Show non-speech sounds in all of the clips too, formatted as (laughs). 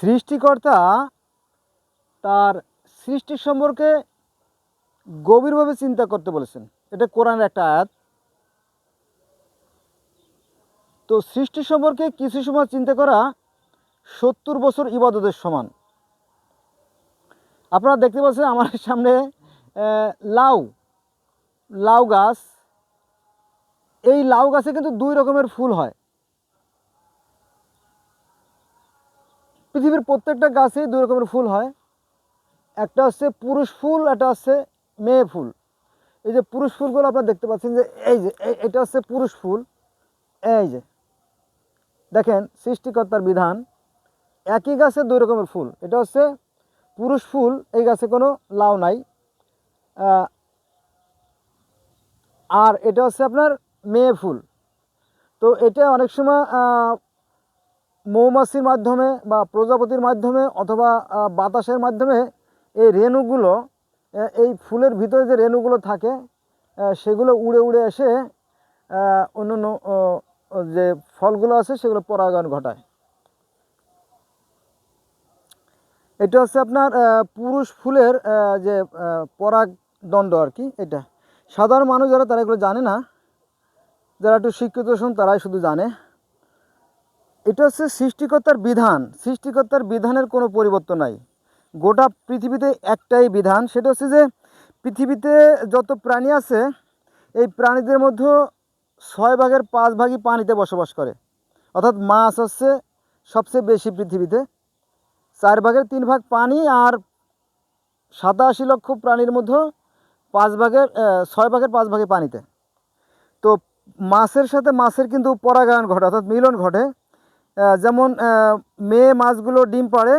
সৃষ্টিকর্তা তার সৃষ্টি সম্পর্কে গভীরভাবে চিন্তা করতে বলেছেন। এটা কোরআনের একটা আয়াত। তো সৃষ্টি সম্পর্কে কিছু সময় চিন্তা করা সত্তর বছর ইবাদতের সমান। আপনারা দেখতে পাচ্ছেন আমার সামনে লাউ লাউ গাছ। এই লাউ গাছে কিন্তু দুই রকমের ফুল হয়। পৃথিবীর প্রত্যেকটা গাছেই দুই রকমের ফুল হয়। একটা হচ্ছে পুরুষ ফুল, একটা হচ্ছে মেয়ে ফুল। এই যে পুরুষ ফুলগুলো আপনারা দেখতে পাচ্ছেন যে এই যে এটা হচ্ছে পুরুষ ফুল। এই যে, দেখেন সৃষ্টিকর্তার বিধান। একই গাছে দুই রকমের ফুল। এটা হচ্ছে পুরুষ ফুল, এই গাছে কোনো লাউ নাই। আর এটা হচ্ছে আপনার মেয়ে ফুল। তো এটা অনেক সময় মৌমাছির মাধ্যমে বা প্রজাপতির মাধ্যমে অথবা বাতাসের মাধ্যমে এই রেণুগুলো এই ফুলের ভিতরে যে রেণুগুলো থাকে সেগুলো উড়ে উড়ে এসে অন্য যে ফলগুলো আছে সেগুলো পরাগায়ন ঘটায়। এটা হচ্ছে আপনার পুরুষ ফুলের যে পরাগদণ্ড আর কি, এটা। সাধারণ মানুষ যারা, তারা এগুলো জানে না। যারা একটু শিক্ষিত শুন তারাই শুধু জানে। এটা হচ্ছে সৃষ্টিকর্তার বিধান। সৃষ্টিকর্তার বিধানের কোনো পরিবর্তন নাই। গোটা পৃথিবীতে একটাই বিধান, সেটা হচ্ছে যে পৃথিবীতে যত প্রাণী আছে, এই প্রাণীদের মধ্যে ছয় ভাগের পাঁচ ভাগই পানিতে বসবাস করে। অর্থাৎ মাছ হচ্ছে সবচেয়ে বেশি পৃথিবীতে। চার ভাগের তিন ভাগ পানি আর সাতাশি লক্ষ প্রাণীর মধ্যে পাঁচ ভাগের ছয় ভাগের পাঁচ ভাগে পানিতে। তো মাছের সাথে মাছের কিন্তু পরাগায়ন ঘটে, অর্থাৎ মিলন ঘটে। যেমন মেয়ে মাছগুলো ডিম পাড়ে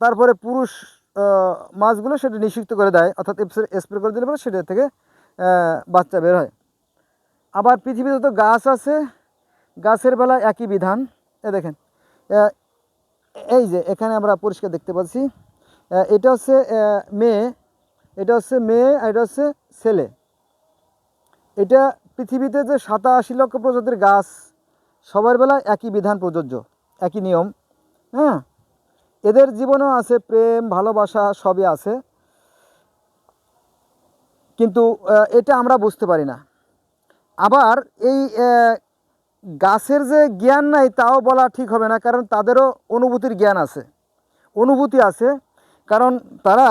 তারপরে পুরুষ মাছগুলো সেটা নিষিক্ত করে দেয়, অর্থাৎ স্প্রে করে দিলে পরে সেটা থেকে বাচ্চা বের হয়। আবার পৃথিবীতে তো গাছ আছে, গাছের বেলা একই বিধান। এ দেখেন এই যে এখানে আমরা পরিষ্কার দেখতে পাচ্ছি এটা হচ্ছে মেয়ে, এটা হচ্ছে মেয়ে আর এটা হচ্ছে ছেলে। এটা পৃথিবীতে যে সাতাশি লক্ষ প্রজাতির গাছ সবার বেলায় একই বিধান প্রযোজ্য, একই নিয়ম হ্যাঁ? এদের জীবনেও আছে প্রেম, ভালোবাসা, সবই আছে। কিন্তু এটা আমরা বুঝতে পারি না। আবার এই গাছের যে জ্ঞান নাই, তাও বলা ঠিক হবে না, কারণ তাদেরও অনুভূতির জ্ঞান আছে। অনুভূতি আছে, কারণ তারা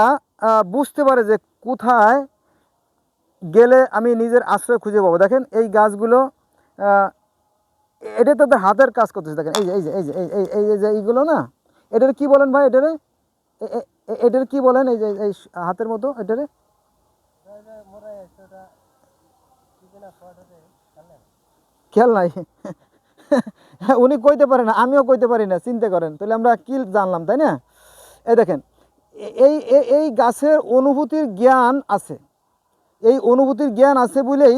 বুঝতে পারে যে কোথায় গেলে আমি নিজের আশ্রয় খুঁজে পাবো। দেখেন এই গাছগুলো এটা তাদের হাতের কাজ করতেছে, দেখেন, এই যে এই যে এই যে, এই এই যে এইগুলো না, এটার কি বলেন ভাই, এটারে? এটার কি বলেন, এই যে, এই হাতের মতো, এটারে? খেয়াল নাই। (laughs) উনি কইতে পারে না, আমিও কইতে পারি না, চিন্তা করেন, তাহলে আমরা কি জানলাম, তাই না? এই দেখেন এই এই গাছের অনুভূতির জ্ঞান আছে। এই অনুভূতির জ্ঞান আছে বলেই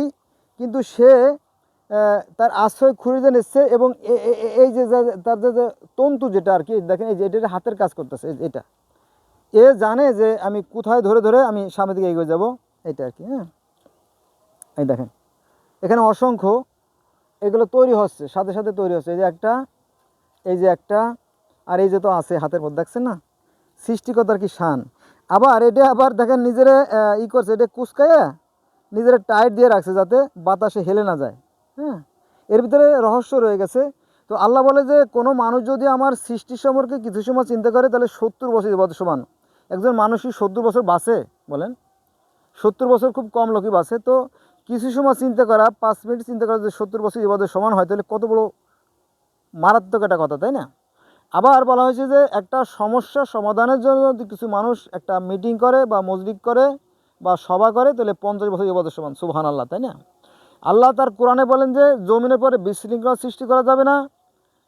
কিন্তু সে তার আশ্রয় খুঁজে নিচ্ছে এবং এই যে তার যে তন্তু যেটা আর কি, দেখেন এই যে এটা হাতের কাজ করতেছে এটা। এ জানে যে আমি কোথায় ধরে ধরে আমি সামনের দিকে এগিয়ে যাব, এটা আর কি হ্যাঁ। এই দেখেন, এখানে অসংখ্য এগুলো তৈরি হচ্ছে, সাথে সাথে তৈরি হচ্ছে, এই যে একটা, এই যে একটা, আর এই যে তো আছে হাতের মধ্যে দেখছেন না? সৃষ্টিকতার কি শান। আবার এটা আবার দেখেন নিজেরা ই করছে, এটা কুচকায় নিজেরা টাইট দিয়ে রাখছে যাতে বাতাসে হেলে না যায়। হ্যাঁ এর ভিতরে রহস্য রয়ে গেছে। তো আল্লাহ বলে যে, কোনো মানুষ যদি আমার সৃষ্টি সম্পর্কে কিছু সময় চিন্তা করে, তাহলে সত্তর বছর সমান। একজন মানুষই সত্তর বছর বাঁচে, বলেন। সত্তর বছর খুব কম লোকই বাঁচে। তো কিছু সময় চিন্তা করা, পাঁচ মিনিট চিন্তা করা যে সত্তর বছর ইবাদত সমান হয়, তাহলে কত বড় মারাত্মক একটা কথা, তাই না? আবার বলা হয়েছে যে, একটা সমস্যা সমাধানের জন্য যদি কিছু মানুষ একটা মিটিং করে বা মসজিদ করে বা সভা করে, তাহলে পঞ্চাশ বছর ইবাদত সমান সুবহান আল্লাহ তাই না? আল্লাহ তার কোরআনে বলেন যে, জমিনের পরে বিশৃঙ্খলা সৃষ্টি করা যাবে না।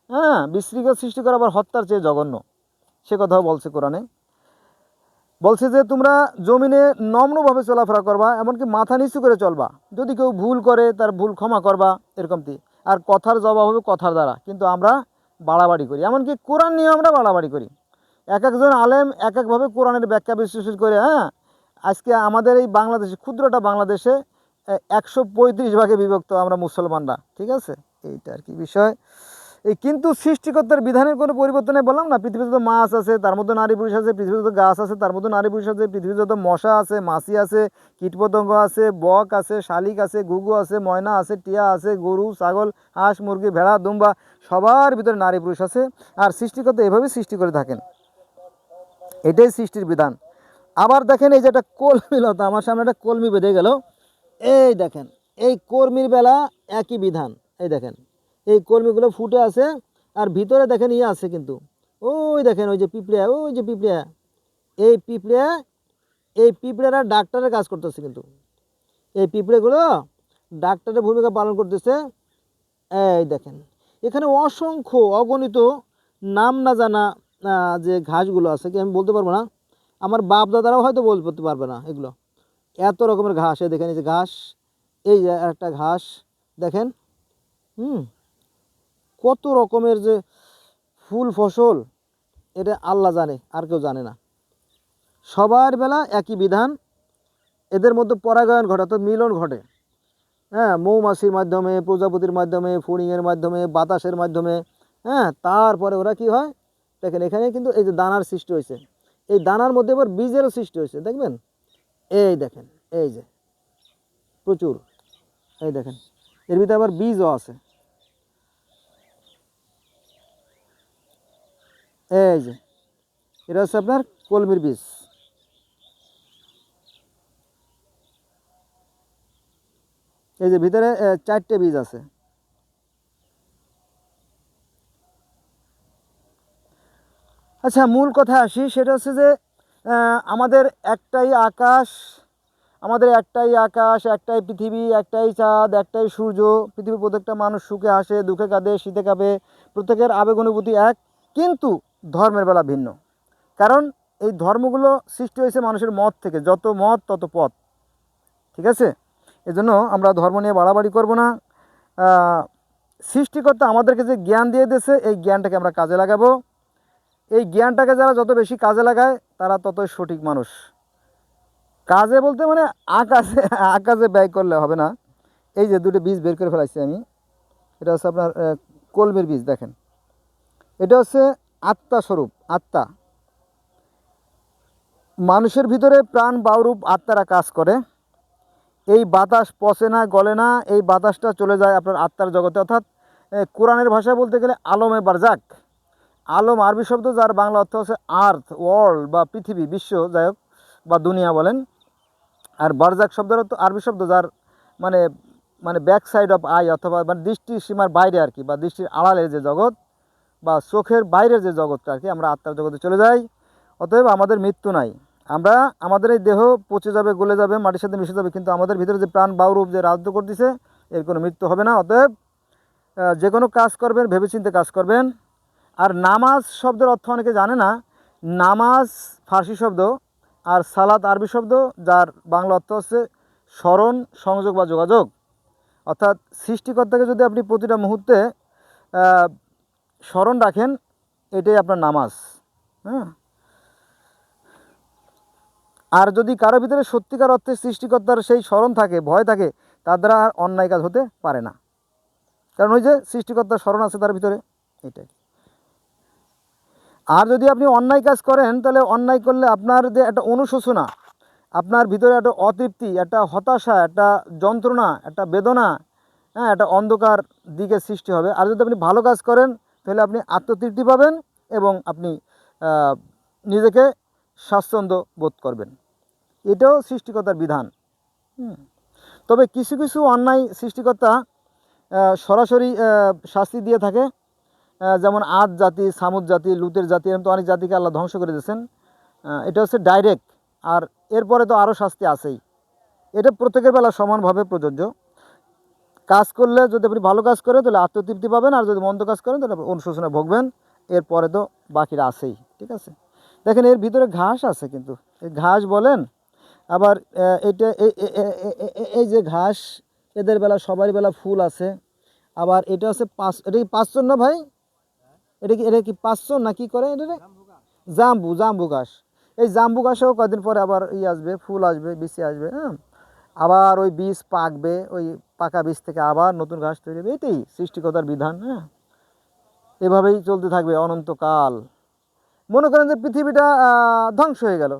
হ্যাঁ বিশৃঙ্খলা সৃষ্টি করা আবার হত্যার চেয়ে জঘন্য। সে কথাও বলছে কোরআনে। বলছে যে, তোমরা জমিনে নম্রভাবে চলাফেরা করবা, এমনকি মাথা নিচু করে চলবা। যদি কেউ ভুল করে, তার ভুল ক্ষমা করবা এরকমটি আর কথার জবাব হবে কথার দ্বারা। কিন্তু আমরা বাড়াবাড়ি করি। এমনকি কোরআন নিয়ে আমরা বাড়াবাড়ি করি। এক একজন আলেম এক একভাবে কোরআনের ব্যাখ্যা বিশ্লেষণ করে হ্যাঁ আজকে আমাদের এই বাংলাদেশে, ক্ষুদ্রটা বাংলাদেশে একশো পঁয়ত্রিশ ভাগে বিভক্ত আমরা মুসলমানরা, ঠিক আছে? এইটা আর কি বিষয়। এই কিন্তু সৃষ্টিকর্তার বিধানের কোনো পরিবর্তন বললাম না, পৃথিবীতে তো মাছ আছে, তার মধ্যে নারী পুরুষ আছে, পৃথিবীতে তো গাছ আছে, তার মধ্যে নারী পুরুষ আছে, পৃথিবীতে তো মশা আছে, মাছি আছে, কীটপতঙ্গ আছে, বক আছে, শালিক আছে গুগু আছে, ময়না আছে, টিয়া আছে, গরু, ছাগল, হাঁস, মুরগি, ভেড়া, দুম্বা, সবার ভিতরে নারী পুরুষ আছে। আর সৃষ্টিকর্তা এভাবেই সৃষ্টি করে থাকেন। এটাই সৃষ্টির বিধান। আবার দেখেন এই যে একটা কলমি লতা, আমার সামনে একটা কলমি বেঁধে গেল। এই দেখেন, এই কর্মীর বেলা একই বিধান, এই দেখেন, এই কর্মীগুলো ফুটে আছে আর ভিতরে দেখেন ইয়ে আছে কিন্তু, ওই দেখেন, ওই যে পিঁপড়িয়া ওই যে পিঁপড়িয়া এই পিঁপড়া, এই পিঁপড়ারা ডাক্তারের কাজ করতেছে কিন্তু, এই পিঁপড়েগুলো ডাক্তারের ভূমিকা পালন করতেছে, এই দেখেন, এখানে অসংখ্য অগণিত নাম না জানা যে ঘাসগুলো আছে, কি আমি বলতে পারব না, আমার বাপ দাদারাও হয়তো বলতে পারবে না এগুলো এত রকমের ঘাস, এই দেখেন এই যে ঘাস, এই যে একটা ঘাস, দেখেন, হুম, কত রকমের যে ফুল ফসল, এটা আল্লাহ জানে, আর কেউ জানে না। সবার বেলা একই বিধান, এদের মধ্যে পরাগায়ন ঘটে, অর্থাৎ মিলন ঘটে। হ্যাঁ মৌমাছির মাধ্যমে, প্রজাপতির মাধ্যমে ফুড়িংয়ের মাধ্যমে, বাতাসের মাধ্যমে হ্যাঁ তারপরে ওরা কি হয়? দেখেন, এখানে কিন্তু এই যে দানার সৃষ্টি হয়েছে। এই দানার মধ্যে এবার বীজেরও সৃষ্টি হয়েছে, দেখবেন? এই দেখেন, এই যে, প্রচুর। এই দেখেন, এর ভিতরে আবার বীজও আছে। এই যে, এটা হচ্ছে আপনার কলমির বীজ। এই যে, ভিতরে চারটে বীজ আছে। আচ্ছা মূল কথা আসি, সেটা হচ্ছে যে আমাদের একটাই আকাশ, আমাদের একটাই আকাশ, একটাই পৃথিবী, একটাই চাঁদ, একটাই সূর্য। পৃথিবীর প্রত্যেকটা মানুষ সুখে আসে, দুঃখে কাঁদে, শীতে কাঁপে। প্রত্যেকের আবেগ অনুভূতি এক, কিন্তু ধর্মের বেলা ভিন্ন। কারণ এই ধর্মগুলো সৃষ্টি হয়েছে মানুষের মত থেকে। যত মত, তত পথ। ঠিক আছে? এজন্য আমরা ধর্ম নিয়ে বাড়াবাড়ি করব না। সৃষ্টিকর্তা আমাদেরকে যে জ্ঞান দিয়ে দিয়েছে, এই জ্ঞানটাকে আমরা কাজে লাগাবো। এই জ্ঞানটাকে যারা যত বেশি কাজে লাগায়, তারা ততই সঠিক মানুষ। কাজে বলতে মানে আকাশে আকাশে ব্যয় করলে হবে না। এই যে দুটো বীজ বের করে ফেলাইছি আমি। এটা হচ্ছে আপনার কলমের বীজ, দেখেন। এটা হচ্ছে আত্মা স্বরূপ, আত্মা। মানুষের ভিতরে প্রাণ, বাউরূপ, আত্মারা কাজ করে। এই বাতাস পচে না, গলে না, এই বাতাসটা চলে যায় আপনার আত্মার জগতে। অর্থাৎ কোরআনের ভাষায় বলতে গেলে আলমে বারজাক। আলম আরবি শব্দ যার বাংলা অর্থ হচ্ছে আর্থ ওয়ার্ল্ড বা পৃথিবী, বিশ্ব, যাই হোক, বা দুনিয়া বলেন। আর বারজাক শব্দের অর্থ আরবি শব্দ যার মানে মানে ব্যাক সাইড অফ আই অথবা মানে দৃষ্টির সীমার বাইরে আর কি, বা দৃষ্টির আড়ালের যে জগৎ, বা চোখের বাইরের যে জগৎটা আর কি, আমরা আত্মার জগতে চলে যাই। অতএব আমাদের মৃত্যু নাই। আমরা, আমাদের এই দেহ পচে যাবে, গলে যাবে, মাটির সাথে মিশে যাবে, কিন্তু আমাদের ভিতরে যে প্রাণ, বাউরূপ যে রাজত্ব করতেছে, এর কোনো মৃত্যু হবে না। অতএব যে কোনো কাজ করবেন, ভেবেচিন্তে কাজ করবেন। আর নামাজ শব্দের অর্থ অনেকে জানে না। নামাজ ফার্সি শব্দ আর সালাত আরবি শব্দ, যার বাংলা অর্থ হচ্ছে স্মরণ, সংযোগ বা যোগাযোগ। অর্থাৎ সৃষ্টিকর্তাকে যদি আপনি প্রতিটা মুহূর্তে স্মরণ রাখেন, এটাই আপনার নামাজ। হ্যাঁ? আর যদি কারও ভিতরে সত্যিকার অর্থে সৃষ্টিকর্তার সেই স্মরণ থাকে, ভয় থাকে, তার দ্বারা আর অন্যায় কাজ হতে পারে না। কারণ ওই যে সৃষ্টিকর্তার স্মরণ আছে তার ভিতরে, এটাই। আর যদি আপনি অন্যায় কাজ করেন, তাহলে অন্যায় করলে আপনার যে একটা অনুশোচনা, আপনার ভিতরে একটা অতৃপ্তি, একটা হতাশা, একটা যন্ত্রণা, একটা বেদনা হ্যাঁ একটা অন্ধকার দিকে সৃষ্টি হবে। আর যদি আপনি ভালো কাজ করেন, তাহলে আপনি আত্মতৃপ্তি পাবেন এবং আপনি নিজেকে স্বাচ্ছন্দ্য বোধ করবেন। এটাও সৃষ্টিকর্তার বিধান। তবে কিছু কিছু অন্যায় সৃষ্টিকর্তা সরাসরি শাস্তি দিয়ে থাকে। যেমন আদ জাতি, সামুদ জাতি, লুতের জাতি, এরকম তো অনেক জাতিকে আল্লাহ ধ্বংস করে দিয়েছেন। এটা হচ্ছে ডাইরেক্ট আর এরপরে তো আরও শাস্তি আছেই। এটা প্রত্যেকের বেলা সমানভাবে প্রযোজ্য। কাজ করলে যদি আপনি ভালো কাজ করেন, তাহলে আত্মতৃপ্তি পাবেন। আর যদি মন্দ কাজ করেন, তাহলে অনুশোচনা ভোগবেন। এরপরে তো বাকিরা আছেই, ঠিক আছে? দেখেন, এর ভিতরে ঘাস আছে কিন্তু। এই ঘাস বলেন, আবার এটা এই- যে ঘাস, এদের বেলা সবারই বেলা ফুল আছে। আবার এটা হচ্ছে পাঁচ, এটা কি পাঁচশন না ভাই? এটা কি এটা কি পাঁচশো না কি করে এটা জাম্বু জাম্বু গাছ এই জাম্বু ঘাসেও কদিন পরে আবার ই আসবে, ফুল আসবে, বিচি আসবে হ্যাঁ? আবার ওই বীজ পাকবে, ওই পাকা বীজ থেকে আবার নতুন ঘাস তৈরি হবে, এটাই সৃষ্টিকতার বিধান হ্যাঁ? এভাবেই চলতে থাকবে অনন্তকাল। মনে করেন যে পৃথিবীটা ধ্বংস হয়ে গেল।